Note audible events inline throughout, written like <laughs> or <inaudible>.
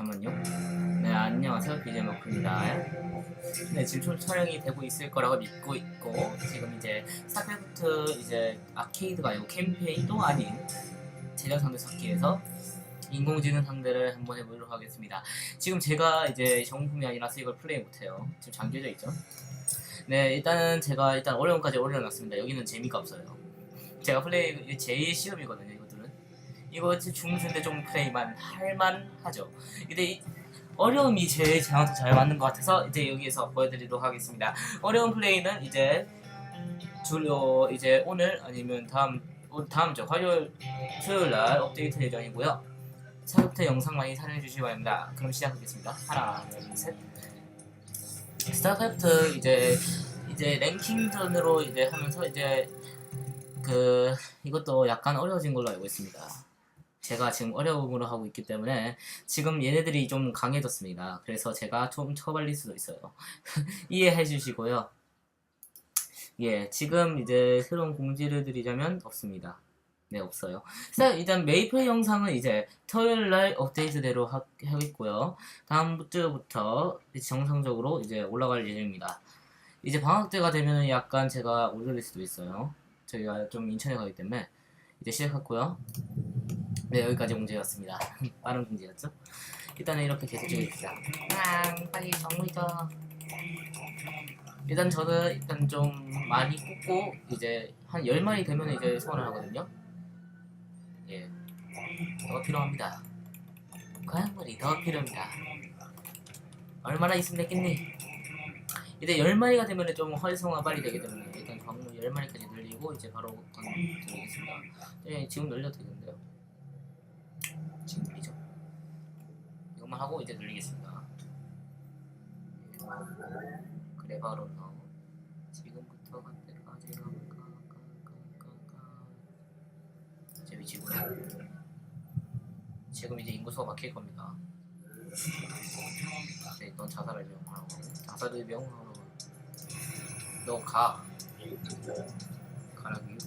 잠깐만요. 네, 안녕하세요. BJ 마크입니다. 네, 지금 총 촬영이 되고 있을 거라고 믿고 있고, 지금 이제 스타크래프트 이제 아케이드가 아니고 캠페인도 아닌 재련 상대 찾기에서 인공지능 상대를 한번 해보도록 하겠습니다. 지금 제가 이제 정품이 아니라서 이걸 플레이 못해요. 지금 잠겨져 있죠? 네, 일단은 제가 일단 어려움까지 올려놨습니다. 여기는 재미가 없어요. 제가 플레이 제일 시험이거든요, 이거 중순대 좀 플레이만 할만하죠. 근데 이 어려움이 제일 저한테 잘 맞는 것 같아서 이제 여기에서 보여드리도록 하겠습니다. 어려운 플레이는 이제 주로 이제 오늘 아니면 다음 오- 다음 주 화요일 수요일 날 업데이트 예정이고요. 차부터 영상 많이 사랑해 주시기 바랍니다. 그럼 시작하겠습니다. 하나, 둘, 셋. 스타크래프트 이제 이제 랭킹전으로 이제 하면서 이제 그 이것도 약간 어려워진 걸로 알고 있습니다. 제가 지금 어려움으로 하고 있기 때문에 지금 얘네들이 좀 강해졌습니다. 그래서 제가 좀 처발릴 수도 있어요. <laughs> 이해해 주시고요. 예, 지금 이제 새로운 공지를 드리자면 없습니다. 네, 없어요. 일단, 일단 메이플 영상은 이제 토요일 날 업데이트대로 하, 하겠고요. 다음 주부터 정상적으로 이제 올라갈 예정입니다. 이제 방학 때가 되면 약간 제가 올릴 수도 있어요. 저희가 좀 인천에 가기 때문에 이제 시작했고요. 네, 여기까지 공지였습니다. <laughs> 빠른 공지였죠? 일단은 이렇게 계속 찍어줍시다. 아, 빨리 정리죠. 일단 저는 일단 좀 많이 꽂고 이제 한 10마리 되면 이제 소환을 하거든요. 예. 더 필요합니다. 과학물이 더 필요합니다. 얼마나 있으면 됐겠니? 이제 10마리가 되면 좀 활성화 빨리 되기 때문에 일단 광물 10마리까지 늘리고 이제 바로 건드리겠습니다. 예, 지금 늘려도 되는데요. 지금 늘리죠. 이것만 하고 이제 늘리겠습니다. 예. 그래 바로 너 지금부터 갈 때까지 가가가가가 제 위치고요. 지금 이제 인구수가 막힐 겁니다. 네, 넌 자살을 명하라고 자살을 명하라고 너 가 가라고요?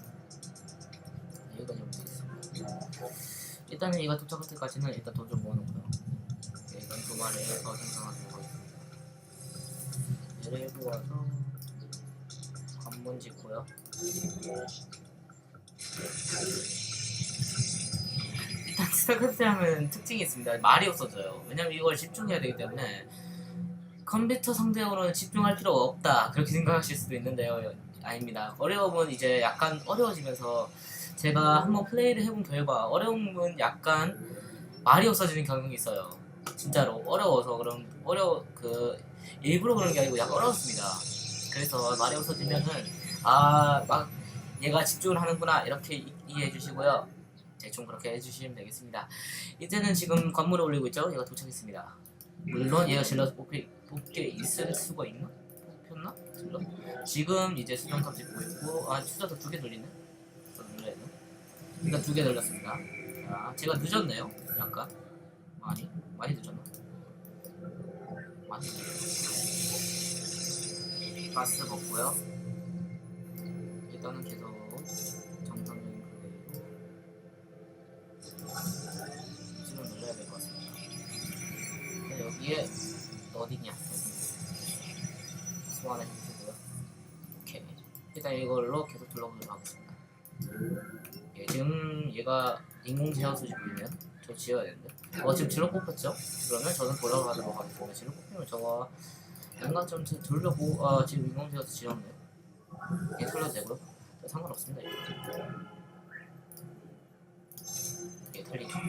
여기까지 오면 되겠습니다. 일단은 얘가 도착할 때까지는 일단 돈 좀 모아놓고 주말에서 생성하도록 하겠습니다. 얘를 모아서 관문 짓고요. 일단 스타크래프트 하면 특징이 있습니다. 말이 없어져요. 왜냐면 이걸 집중해야 되기 때문에 컴퓨터 상대로는 집중할 필요가 없다. 그렇게 생각하실 수도 있는데요. 아닙니다. 어려움은 이제 약간 어려워지면서 제가 한번 플레이를 해본 결과 어려움은 약간 말이 없어지는 경향이 있어요. 진짜로 어려워서 그런 어려 그 일부러 그런 게 아니고 약간 어려웠습니다. 그래서 말이 없어지면은 아 막 얘가 집중을 하는구나 이렇게 이- 이해해 주시고요. 대충 그렇게 해주시면 되겠습니다. 이제는 지금 관물을 올리고 있죠. 얘가 도착했습니다. 물론 얘가 질러서 뽑히, 뽑게 있을 수가 있나? 뽑혔나? 질러? 지금 이제 수정탑 짓고 있고 아 수정탑 두개 돌리네? 더 눌러야 돼. 그러니까 두개 돌렸습니다. 자, 제가 늦었네요. 약간 많이 많이 늦었나? 많이 늦었나? 가스 먹고요. 일단은 계속 정상적인 플레이로 지금 눌러야 될 것 같습니다. 여기에 어디냐? 여기. 소환해 주시고요. 오케이. 일단 이걸로 계속 둘러보도록 하겠습니다. 예, 지금 얘가 인공 제어 수집 보이네요. 저 지어야 되는데. 어, 지금 질러 뽑혔죠? 그러면 저는 돌아가도록 하겠습니다. 질러 뽑히면 저거 좀 돌려보, 아, 지금 인공 제어 지었네요. 이게 털려도 되고요. 상관없습니다. 이거. 예, 털리죠.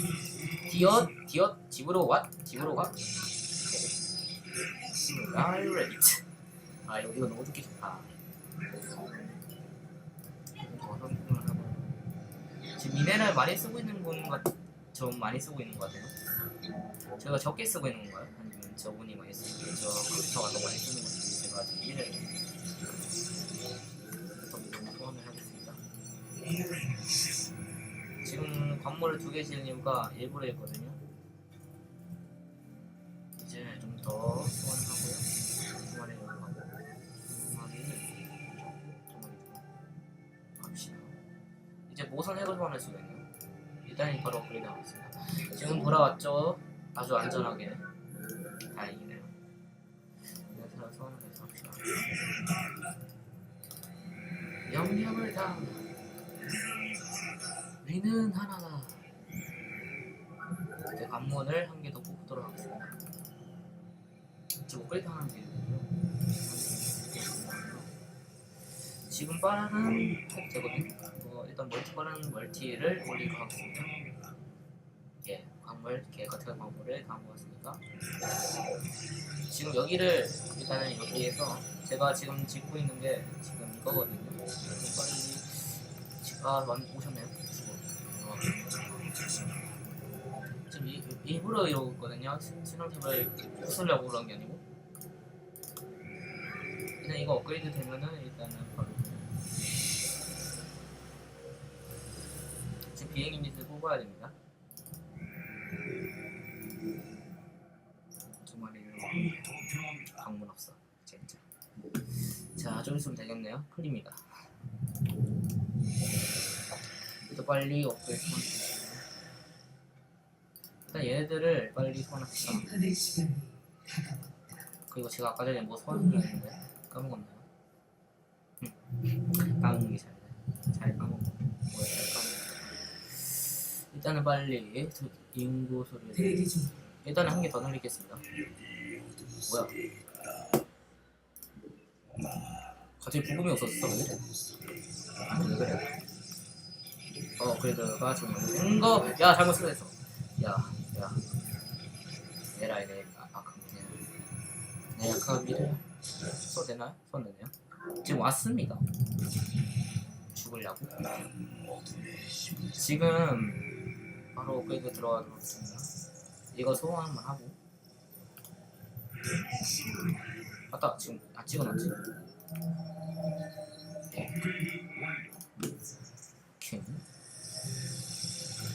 디엇, 디엇, 집으로 와, 집으로 가. 라이레이트. 아, 이거 너무 듣기 좋다. 하고. 지금 미네랄 많이 쓰고 있는 분과 좀 많이 쓰고 있는 것 같아요. 제가 적게 쓰고 있는 건가요? 아니면 저분이 많이 쓰고 있는 저 컴퓨터가 더 많이 쓰는 건지 제가 좀 이해를 너무 소원을 하겠습니다. 지금 관모를 두개 지은 이유가 일부러 했거든요. 이제 좀 더 소원을 하고요. 소원을 하고 소원하기 합시다. 이제 모선 핵을 소환할 수가 있네요. 일단 바로 업그레이드 하겠습니다. 지금 돌아왔죠. 아주 안전하게 다행이네요. 그래서 소원을 해서 영역을 다 우리는 하나다. 이제 관문을 한 개 더 뽑도록 하겠습니다. 지금 업그레이드 하는 게 지금 빠르는 되거든요. 뭐 일단 멀티 빠른 멀티를 올리고 하겠습니다. 예, 광물 개 같은 광물을 다 모았으니까 지금 여기를 일단은 여기에서 제가 지금 짓고 있는 게 지금 이거거든요. 좀 빨리 지- 아 완- 오셨네요. 지금 어. 지금 이, 일부러 이러고 있거든요. 신호팁을 부수려고 그런 게 아니고 일단 이거 업그레이드 되면은 일단은 비행 유닛을 뽑아야 됩니다. 두 마리를 방문 없어 진짜. 자, 좀 있으면 되겠네요. 풀립니다. 또 빨리 업그레이드. 일단 얘네들을 빨리 소환합시다. 그리고 제가 아까 전에 뭐 소환을 했는데 까먹었나요? 응. 까먹는 게 잘 돼. 잘 까먹고 뭐야 잘 까먹고. 일단은 빨리 저 인구 소리를 대기 중 일단은 한 개더 늘리겠습니다. 뭐야? 갑자기 부금이 없었어 왜 그래? 왜 그래? 어 그래도가 지금 뭔가 야 잘못 쓰했어. 야야 내라 내 아까 내 아까 미래 써 되나요? 썼네요. 지금 왔습니다. 죽으려고? 지금 바로 업그레이드 들어가도록 하겠습니다. 이거 소환 한번 하고 아까 지금 안 찍어놨지? 네.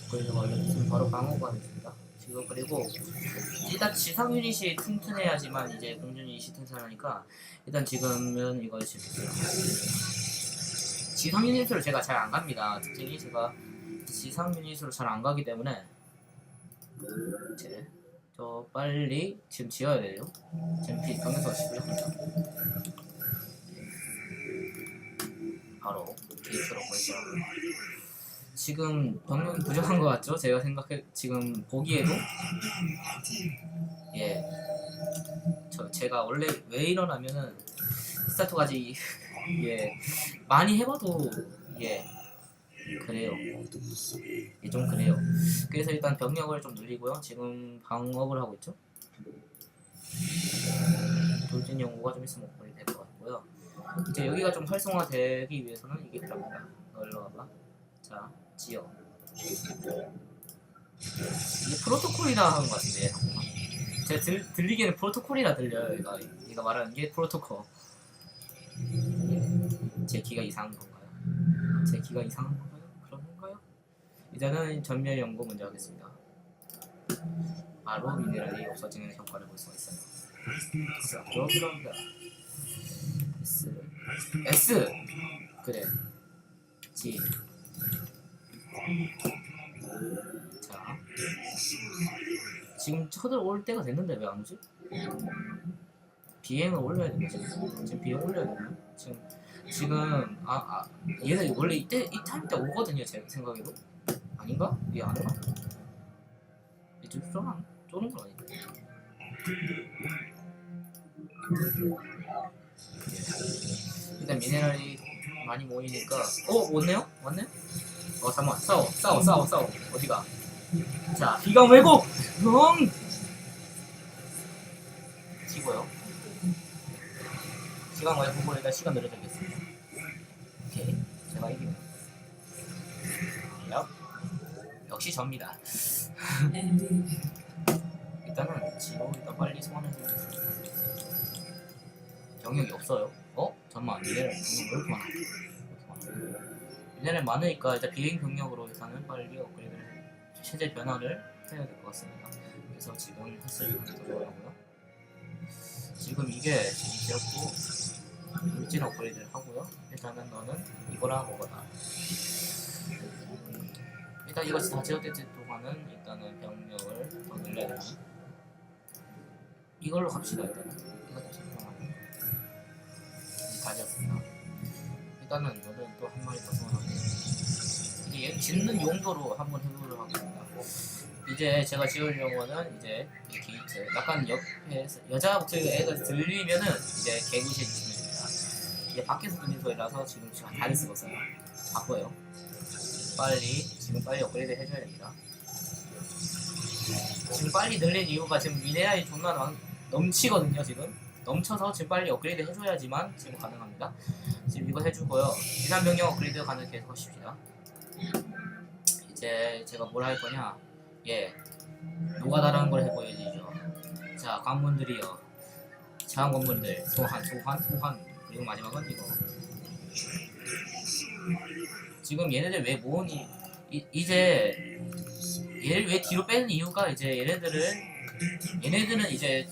오케이 원래 지금 바로 방어가 됐습니다 지금 그리고 일단 지상 유닛이 튼튼해야지만 이제 공중 유닛이 튼튼하니까 일단 지금은 이걸 지금 지상 유닛으로 제가 잘 안 갑니다 특히 제가 지상 유닛으로 잘 안 가기 때문에 이제 저 빨리 지금 지어야 돼요. 지금 비 병에서 시작합니다. 바로 게이트로 보이더라고요. 지금 병력 부족한 것 같죠? 제가 생각해 지금 보기에도 예. 저 제가 원래 왜 이러냐면은 스타트까지 <laughs> 예 많이 해봐도 예 그래요. 예, 좀 그래요. 그래서 일단 병력을 좀 늘리고요. 지금 방업을 하고 있죠. 돌진 연구가 좀 있으면 거의 될것 같고요. 이제 여기가 좀 활성화되기 위해서는 이게 필요합니다. 놀러 와봐. 자, 지어. 이게 프로토콜이라 하는 것 같은데. 제가 들, 들리기에는 프로토콜이라 들려요. 얘가, 얘가 말하는 게 프로토콜. 예, 제 귀가 이상한 건가요? 제 귀가 이상한 건가요? 이제는 전멸 연구 먼저 하겠습니다. 바로 미네랄이 없어지는 효과를 볼 수가 있어요. 자, 여기랍니다. S S 그래 G 자 지금 쳐들어올 때가 됐는데 왜 안 오지? 비행을 올려야 되나? 지금 비행 올려야 되나? 지금 지금 아, 아 얘는 원래 이때 이 타임 때 오거든요 제 생각에도 아닌가? 얘안 오나? 이좀 쪼는 쪼는 거 아닌가? 일단 미네랄이 많이 모이니까 어 왔네요? 왔네? 어 잠깐만 싸워 싸워 싸워 싸워 어디가? 자 비강 왜곡 응 치고요 시간 왜곡을 일단 시간 늘려주겠습니다 오케이 제가 이기네 역시 접니다. 엔딩 일단은 지로 일단 빨리 소환해주겠습니다 경력이 없어요? 어? 미네랄 경력 왜 이렇게 많아? 왜 이렇게 많아. 미네랄 많으니까 일단 비행 경력으로 일단은 빨리 업그레이드를 체제 변화를 해야 될 것 같습니다. 그래서 지금 햇살이 들어가고요. 지금 이게 지금 지었고 물질 업그레이드를 하고요. 일단은 너는 이거랑 먹어라 일단 이것이 다 지어질 동안은 일단은 병력을 더 늘려야 되나 이걸로 갑시다 일단. 이거 다시 잠깐만요. 다 지었습니다. 일단은 오늘 또한 마리 더 소환하고 얘 짓는 용도로 한번 해보도록 하겠습니다. 이제 제가 지을 용어는 이제 이 게이트. 약간 옆에 여자 목소리가 들리면은 이제 개구시 치면 됩니다. 이제 밖에서 들리는 소리라서 지금 제가 다리 쓰고 있어요. 바꿔요. 빨리 지금 빨리 업그레이드 해줘야 됩니다. 지금 빨리 늘린 이유가 지금 미네랄이 존나 넘- 넘치거든요 지금. 넘쳐서 지금 빨리 업그레이드 해줘야지만 지금 가능합니다. 지금 이거 해주고요. 지난 병력 업그레이드 가능 계속 하십시다. 이제 제가 뭘 할 거냐? 예. 노가다라는 걸 해보여야죠. 자 관문들이요. 자한 관문들. 소환 소환 소환. 그리고 마지막은 이거 지금 얘네들 왜 모으니 이, 이제 얘를 왜 뒤로 빼는 이유가 이제 얘네들은 얘네들은 이제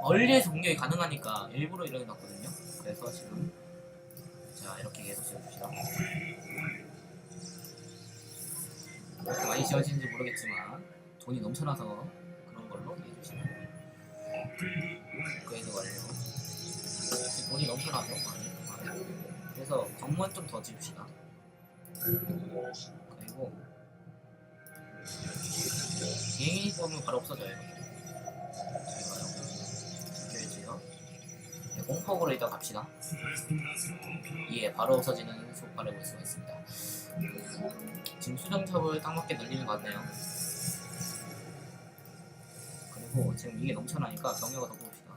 얼리의 종료이 가능하니까 일부러 이렇게 놨거든요. 그래서 지금 자 이렇게 계속 지어줍시다. 이렇게 많이 지어지는지 모르겠지만 돈이 넘쳐나서 그런 걸로 이해해주시면 업그레이드 완료. 돈이 넘쳐나서 많이. 그래서 관문 좀 더 지읍시다. 그리고 비행기 보면 바로 없어져요. 잘 가요. 지켜야지요. 네, 공폭으로 일단 갑시다. 예, 바로 없어지는 속발을 볼 수가 있습니다. 지금 수정탑을 딱 맞게 늘리는 것 같네요. 그리고 지금 이게 넘쳐나니까 병력을 더 뽑읍시다.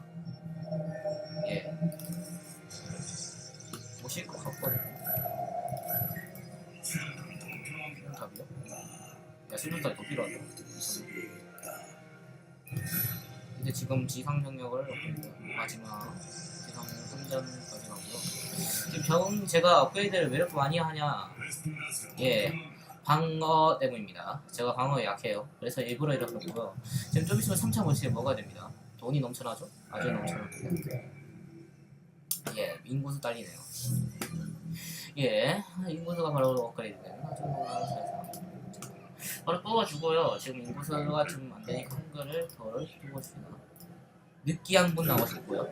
예. 수정탑이 더 필요하다. 이제 지금 지상 병력을 마지막 지상 3전까지 가고요. 지금 병 제가 업그레이드를 왜 이렇게 많이 하냐? 예, 방어 때문입니다. 제가 방어에 약해요. 그래서 일부러 이렇게 놓고요. 지금 좀 있으면 3차 모시에 먹어야 됩니다. 돈이 넘쳐나죠? 아주 넘쳐납니다. 예, 인구수 딸리네요. 예, 인구수가 바로 업그레이드 되는 아주. 바로 뽑아주고요. 지금 인구수가 좀 안 되니까 한글을 덜 뽑아줍니다. 느끼한 분 나오셨고요.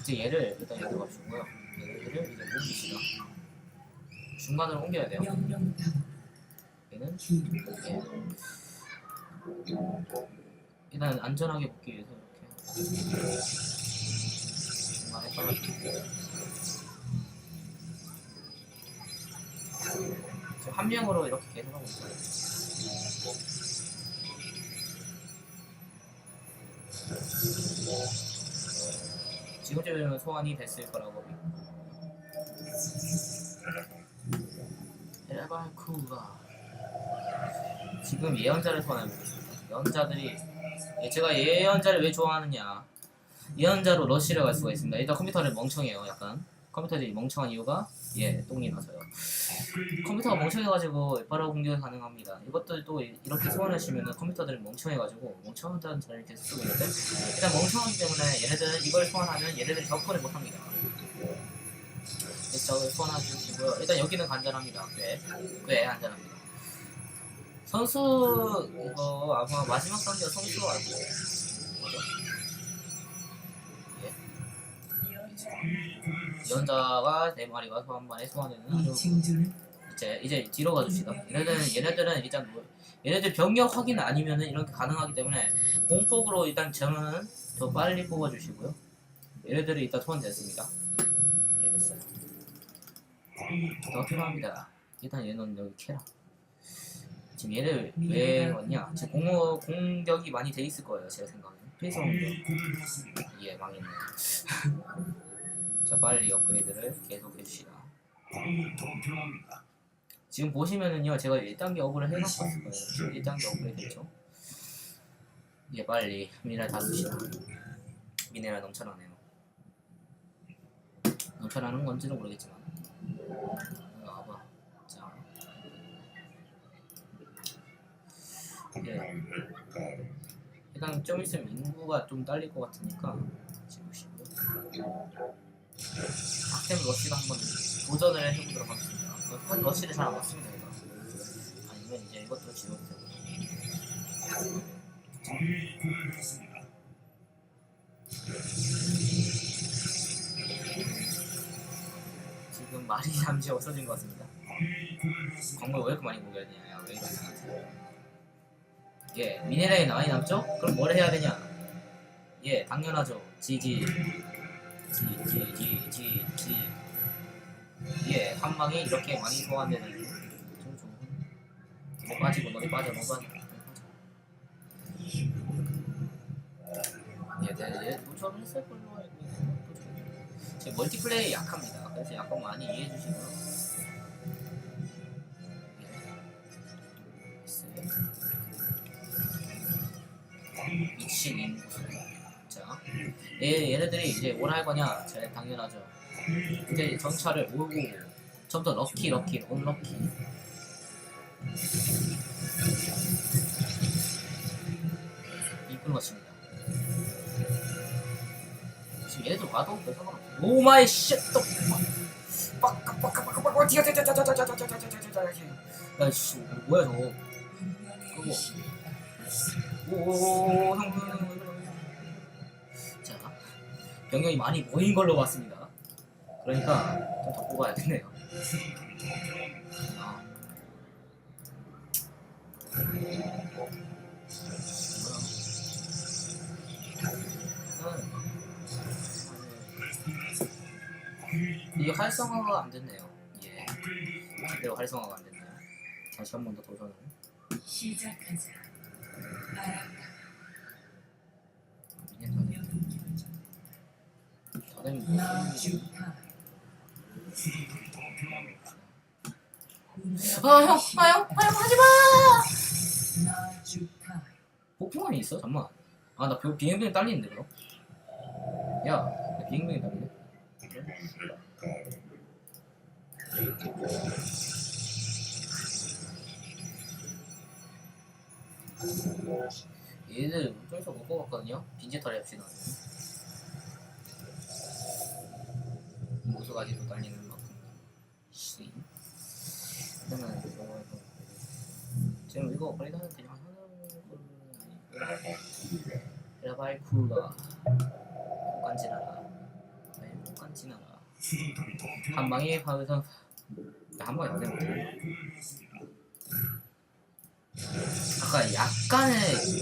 이제 얘를 일단 여기로 가주고요. 얘를 이제 옮기시다. 중간으로 옮겨야 돼요. 얘는 기 예. 일단 안전하게 먹기 위해서 이렇게 중간에 떨어뜨리고 지금 한 명으로 이렇게 계속 하고 있어요. 지금쯤이면 소환이 됐을 거라고 믿고 에라발쿠가 지금 예언자를 소환하고 있습니다. 예언자들이 예, 제가 예언자를 왜 좋아하느냐 예언자로 러시를 갈 수가 있습니다. 일단 컴퓨터를 멍청해요. 약간 컴퓨터들이 멍청한 이유가 예 똥이 나서요. 컴퓨터가 멍청해가지고 바로 공격이 가능합니다. 이것들 또 이- 이렇게 소환하시면은 컴퓨터들이 멍청해가지고 멍청하다는 단어를 계속 쓰고 있는데 일단 멍청하기 때문에 얘네들은 이걸 소환하면 얘네들이 접근을 못합니다. 저걸 소환해 주시고요. 일단 여기는 간단합니다. 꽤, 꽤 간단합니다. 선수 이거 아마 마지막 단계가 선수 알고 뭐죠? 연자가 네 마리가 소한 마리 소환되는 이 이제 이제 뒤로 가줍시다. 얘네들은 얘네들은 일단 뭐, 얘네들 병력 확인 아니면은 이렇게 가능하기 때문에 공폭으로 일단 저는 더 빨리 뽑아주시고요. 얘네들이 일단 소환됐습니다. 예 됐어요. 더 필요합니다. 일단 얘는 여기 캐라. 지금 얘를 왜 왔냐? 지금 공어 공격이 많이 돼 있을 거예요. 제가 생각에. 필성 공격. 예 망했네. <laughs> 자 빨리 업그레이드를 계속 해주시다. 지금 보시면은요 제가 1단계 업을 해놨을 거예요. 1단계 업그레이드 했죠. 이제 빨리 미네랄 다 씁시다. 미네랄 넘쳐나네요. 넘쳐나는 건지는 모르겠지만. 여기 와봐. 자. 예. 일단 좀 있으면 인구가 좀 딸릴 것 같으니까 지우시고 악템 러시가 한번 도전을 해보도록 하겠습니다. 한 러시를 잘안 맞습니다, 이거. 아니면 이제 이것도 지워도 되고. 지금 말이 <laughs> 잠시 없어진 것 같습니다. 광고를 왜 이렇게 많이 공개하냐? 야, 왜 이러냐? 예, 미네랄이 많이 남죠? 그럼 뭘 해야 되냐? 예, 당연하죠. 지지, 지, 지, 지, 지, 지. 예, 한 방에 이렇게 많이 소환되는 좀 좋은. 뭐 빠지고 너네 빠져, 너 빠져. 예, 네, 예, 도전을 했을 걸로 알고 있는데 제 멀티플레이 약합니다. 그래서 약간 많이 이해해 주시고요. 예. 미친 인구수. 자, 얘, 얘네들이 이제 뭘 할 거냐? 제일 당연하죠. 이제 전차를 몰고 다 럭키, 럭키, 언럭키. 이끌 것입니다. 지금 얘들 와도 별 상관없어. 오 마이 쉣! 또 뛰어 뛰어 뛰어 야씨 뭐야 저거 그거 형형 자 병력이 많이 모인 걸로 봤습니다 그러니까 좀더 뽑아야겠네요 아. 이게 활성화가 안 됐네요. 예. 제대로 활성화가 안 됐네요. 다시 한 번 더 도전을. 시작하자. 미니언 다 되면 뭐 나주파. 아, 형! 아, 형! 아, 형! 하지 마! 나주파. 폭풍함이 있어? 잠만. 아, 나 비- 비행병이 딸리는데, 그럼? 야, 나 비행병이 딸리네? 얘들 좀있어 먹고 갔거든요? 빈지털 앱시다. 아직도 딸리는 만큼. 씨. 그러면 이거. 지금 이거 거리다는 그냥 하는 건 라발쿠가 깐지나라 네, 깐지나라 한 방에 파괴선 한 방에 안 되는 아까 약간의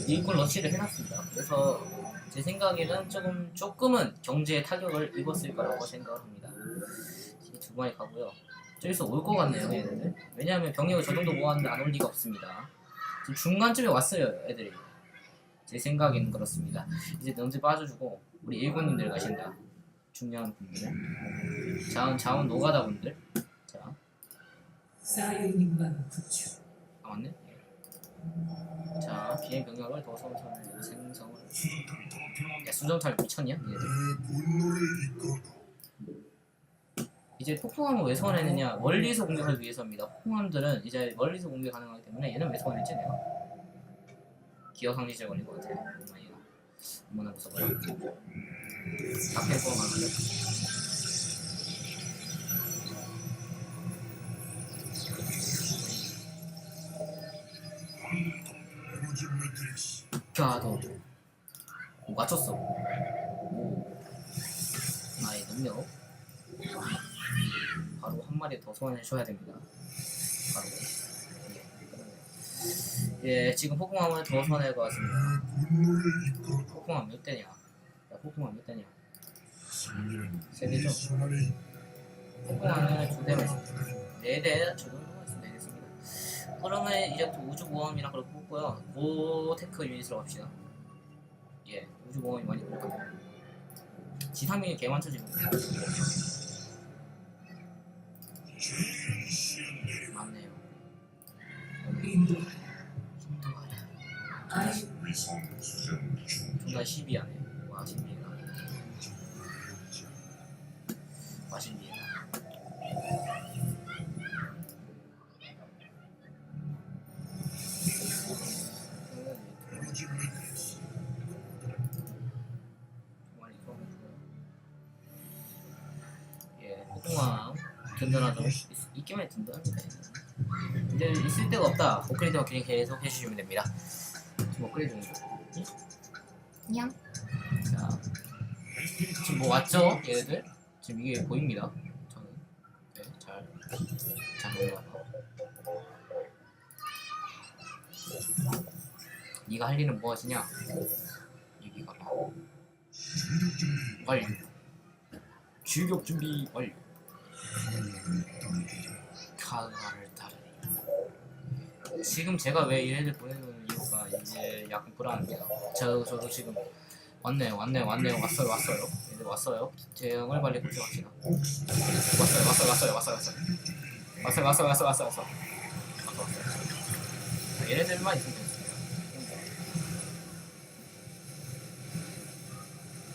일꾼 러시를 해놨습니다 그래서 제 생각에는 조금 조금은 경제에 타격을 입었을 거라고 생각을 합니다 이게 두 마리 가고요. 저기서 올 것 같네요 얘네들. 왜냐하면 병력을 저 정도 모았는데 안 올 리가 없습니다. 지금 중간쯤에 왔어요 애들이. 제 생각에는 그렇습니다. 이제 넌지 빠져주고 우리 일본님들 가신다. 중요한 분들. 자원 자원 노가다 분들. 자. 사유님만 구축. 아, 맞네? 예. 자 비행 병력을 더 선선을 생성을. 야 수정탈 미쳤냐 얘들 이제 폭풍함을 왜 소환했느냐? 멀리서 공격하기 위해서입니다. 폭풍함들은 이제 멀리서 공격 가능하기 때문에 얘는 왜 소환했지? 내가 기어 상리제 걸린 것 같아 엄마이가 어머나 무서워요. 앞에 포함하면 갸도 오, 맞췄어? 오. 나의 능력 한 마리 더 소환해 줘야 됩니다. 바로. 예, 예 지금 폭풍함을 더 소환할 것 같습니다. 폭풍함 몇 대냐? 야 폭풍함 몇 대냐? 세 대죠? 폭풍함은 두 대만 있습니다. 네대 정도만 있으면 되겠습니다. 그러면 이제부터 우주보험이랑 그렇게 뽑고요. 고테크 유닛으로 갑시다. 예 우주보험이 많이 부족합니다 지상민이 개 많죠 지 맞네요. 인도하라. 인도하라. 아이. 우리 성수전 중. 둘다 10이 아니에요. 든든하죠. 있- 있기만 든든합니다. 이제 있을 데가 없다. 업그레이드만 그냥 계속 해주시면 됩니다. 지금 업그레이드 중. 응? 냥. 자, 지금 뭐 왔죠? 얘네들? 지금 이게 보입니다. 저는. 네, 잘. 잘 넘어가봐. 네가 할 일은 무엇이냐? 얘기가 봐. 완료. 출격 준비 완료. 지금 제가 왜 얘네들 보내는 이유가 이제 약간 불안합니다. 저, 저도 지금 왔네요, 왔네요, 왔네요, 왔어요, 왔어요. 얘들 왔어요. 대응을 빨리 고쳐갑시다. 왔어요, 왔어요, 왔어요, 왔어요, 왔어요. 왔어요, 왔어요, 왔어요, 왔어요, 왔어요. 왔어, 왔어요. 자, 얘네들만 있으면 되겠습니다.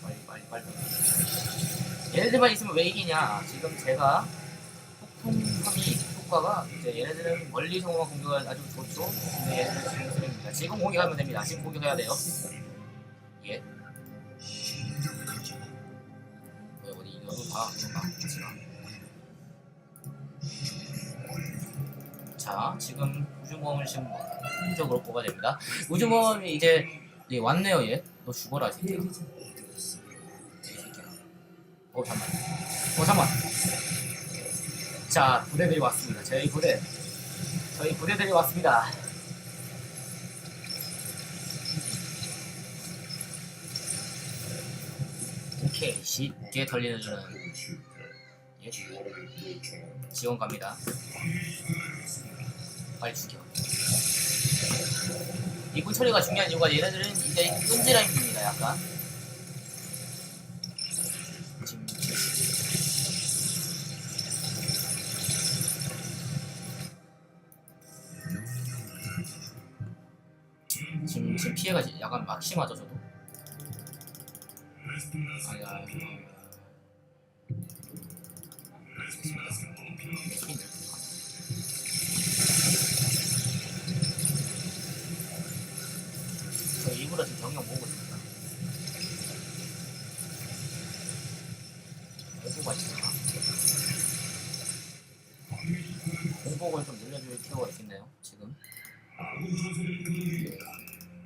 빨리, 빨리, 빨리. 얘네들만 있으면 왜 이기냐? 지금 제가 효과가 이제 얘네들은 멀리서만 공격을 아주 좋죠. 근데 얘네들은 지금 쓰레기입니다. 지금 공격하면 됩니다. 지금 공격해야 돼요. 예. 왜 어디 이거 봐, 이거 봐, 가. 자, 지금 우주모험을 지금 적으로 뽑아야 됩니다. 우주모험이 이제 예, 왔네요, 얘. 너 죽어라, 이 새끼야. 어, 잠만. 어, 잠만. 자, 부대들이 왔습니다. 저희 부대. 저희 부대들이 왔습니다. 오케이, 쉽게 털리는 예. 지원 갑니다. 빨리 죽여. 이군 처리가 중요한 이유가 얘네들은 이제 끈질함입니다, 약간. 심하죠 저도. 아니. 저 일부러 지금 경영 보고 있습니다. 공포가 있구나. 공폭을 좀 늘려줄 필요가 있겠네요, 지금.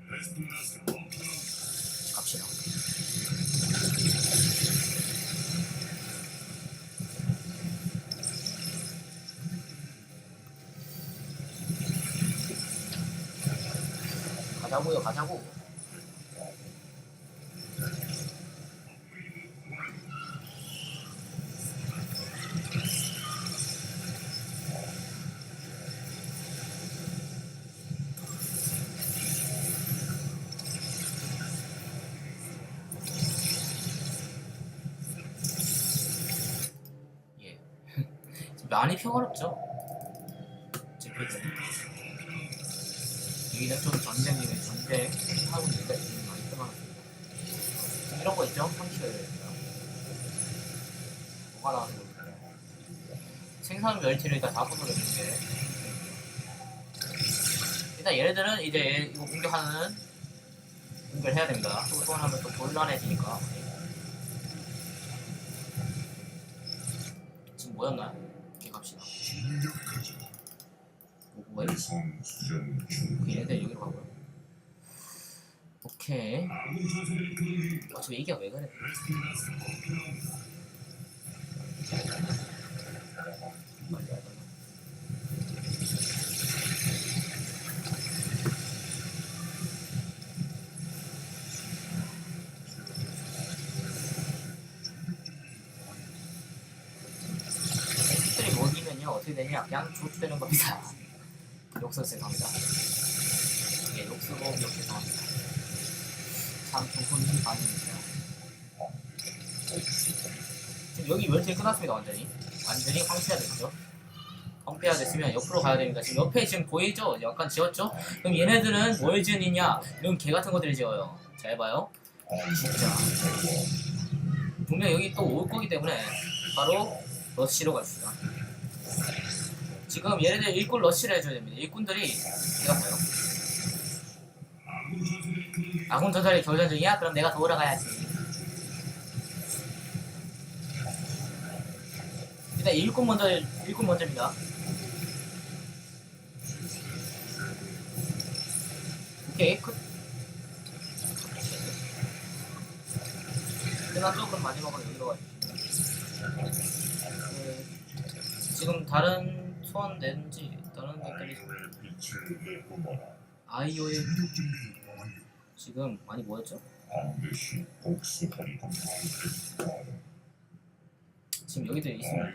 네. 갑시다. 가자고요, 가자고. 예. <laughs> 많이 평화롭죠? 여기는 좀 전쟁이네, 전쟁 하고 있는데 지금 많이. 지금 이런 거 있죠? 상실입니다. 뭐가 거예요? 생산 멸치를 일단 다 부숴줬는데 일단 얘네들은 이제 이거 공격하는 공격을 해야 됩니다. 또 소환하면 또 곤란해지니까. 지금 뭐였나요? 이렇게 갑시다. 뭐, 얘네들 여기로 가고요. 오케이. 어차피 이게 왜 그래? 먹이면요 어떻게 되냐 그냥 족되는 겁니다 욕설세 갑니다. 예 욕쓰고 욕해서 합니다. 참 좋은 반응이죠 지금 여기 멸치 끝났습니다 완전히. 완전히 황폐화 됐죠? 황폐화 됐으면 옆으로 가야 됩니다 지금 옆에 지금 보이죠? 약간 지었죠? 그럼 얘네들은 뭘 지으냐? 이런 개 같은 것들을 지어요. 잘 봐요. 진짜. 분명 여기 또 올 거기 때문에 바로 러시로 갑시다. 지금 얘네들 일꾼 러시를 해줘야 됩니다. 일꾼들이 내가 봐요. 아군 전설이 교전 중이야? 그럼 내가 도우러 가야지. 일단 일꾼 먼저 일꾼 먼저입니다. 오케이 끝. 끝났죠? 그럼 마지막으로 여기로 가주시면 그, 지금 다른 낸지 다른 것들이 아이오의. 지금 많이 공포를 지금 여기도 있습니다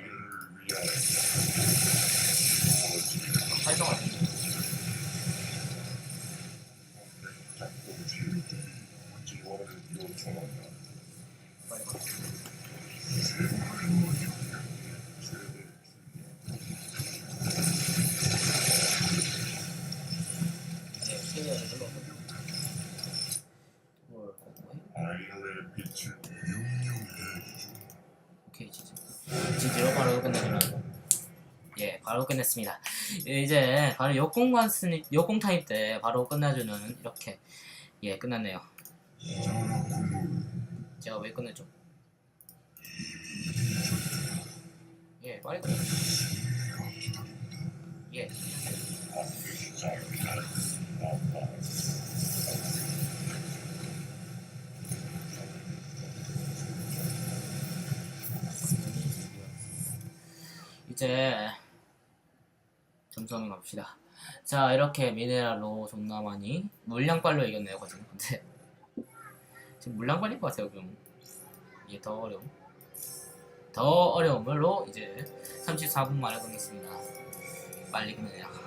활성화 요청한다. 예 바로 끝냈습니다. 이제 바로 역공 관 스니 역공 타임 때 바로 끝내주는 이렇게 예 끝났네요. 제가 왜 끝냈죠? 예 빨리 끝내. 예. 이제 한번 갑시다. 자 이렇게 미네랄로 존나 많이 물량빨로 이겼네요 거진 근데 <laughs> 지금 물량빨일 것 같아요 좀 이게 더 어려움. 더 어려운 걸로 이제 34분 만에 끝냈습니다. 빨리 끝내냐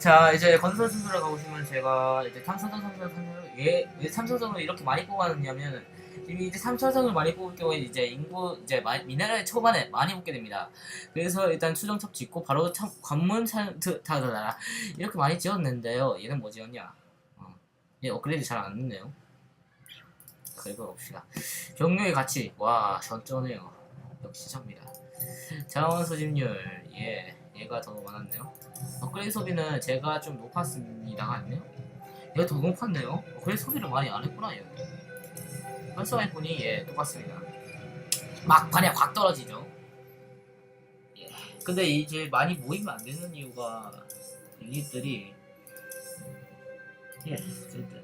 자 이제 건설 순서를 가보시면 제가 이제 탐사정 탐사정 탐사정 왜, 왜 탐사정을 이렇게 많이 뽑았느냐면 지금 이제 탐사정을 많이 뽑을 경우에 이제 인구 이제 마- 미네랄 초반에 많이 뽑게 됩니다 그래서 일단 추정탑 짓고 바로 참, 관문 사, 드, 다, 다, 다, 이렇게 많이 지었는데요. 얘는 뭐 지었냐? 어. 얘 업그레이드 잘 안 됐네요. 긁어봅시다. 경력의 가치. 와, 전쩌네요. 역시 접니다. 자원 소집률. 예, 얘가 더 많았네요. 업그레이드 소비는 제가 좀 높았습니다가 아니네요. 얘가 더 높았네요. 업그레이드 소비를 많이 안 했구나, 얘. 활성화했더니 예, 똑같습니다. 막판에 확 떨어지죠. 근데 이제 많이 모이면 안 되는 이유가 유닛들이 예 어쨌든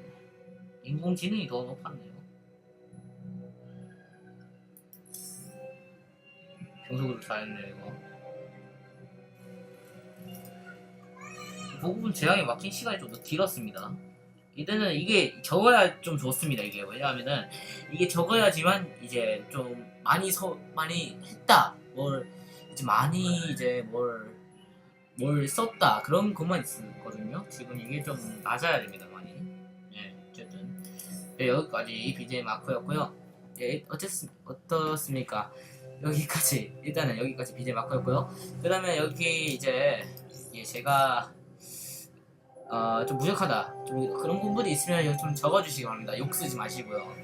인공지능이 더 높았네요 병속으로 잘했네 이거 보급은 제약에 막힌 시간이 좀 더 길었습니다 이때는 이게 적어야 좀 좋습니다 이게 왜냐하면은 이게 적어야지만 이제 좀 많이 서 많이 했다 뭘 이제 많이 이제 뭘, 뭘 썼다 그런 것만 있거든요. 지금 이게 좀 낮아야 됩니다, 많이. 예, 어쨌든 네, 여기까지 BJ 마크였고요. 예, 어쨌 어떻습니까? 여기까지 일단은 여기까지 BJ 마크였고요. 그다음에 여기 이제 예, 제가 어, 좀 부족하다. 좀 그런 부분이 있으면 좀 적어주시기 바랍니다. 욕 쓰지 마시고요.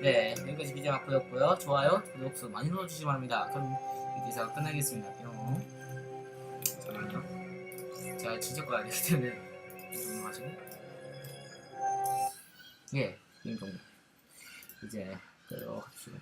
네, 여기까지 BJ 마크였고요. 좋아요, 구독 많이 눌러주시기 바랍니다. 그럼 기사가 끝나겠습니다. 뿅. 잠깐만요. 제가 진짜 가야 되기 때문에 좀 마시고. 예, 이 정도. 이제 들어갑시다.